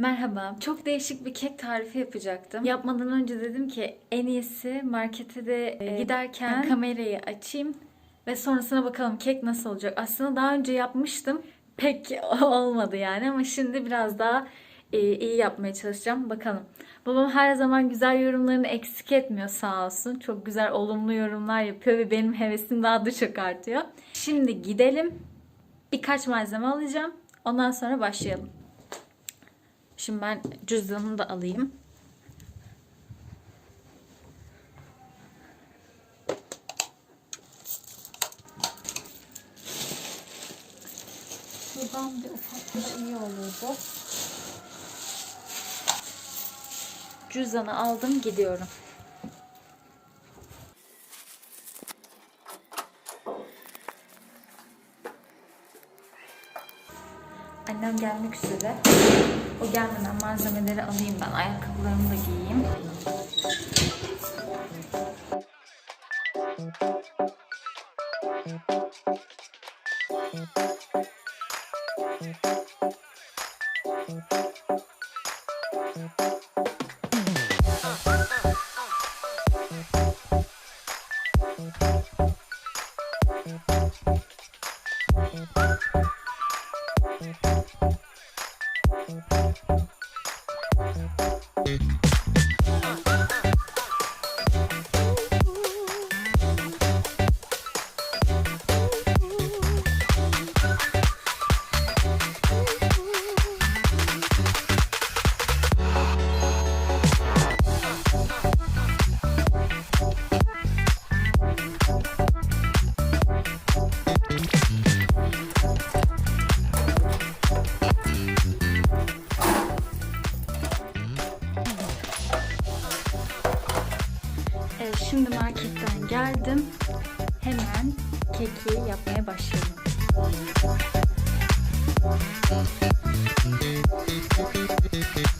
Merhaba. Çok değişik bir kek tarifi yapacaktım. Yapmadan önce dedim ki en iyisi markete de e, giderken kamerayı açayım ve sonrasına bakalım kek nasıl olacak. Aslında daha önce yapmıştım. Pek olmadı yani ama şimdi biraz daha e, iyi yapmaya çalışacağım. Bakalım. Babam her zaman güzel yorumlarını eksik etmiyor sağ olsun. Çok güzel olumlu yorumlar yapıyor ve benim hevesim daha da çok artıyor. Şimdi gidelim. Birkaç malzeme alacağım. Ondan sonra başlayalım. Şimdi ben cüzdanımı da alayım. Şuradan bir ufak da iyi olurdu. Cüzdanı aldım gidiyorum. Annem gelmek üzere. O gelmeden malzemeleri alayım ben. Ayakkabılarımı da giyeyim. Mm-hmm. Evet, şimdi marketten geldim. Hemen keki yapmaya başlayalım. Thank you.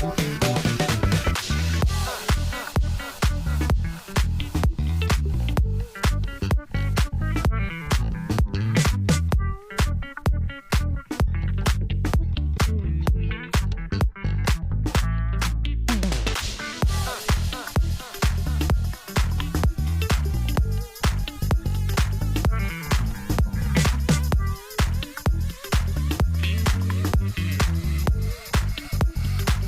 Thank you.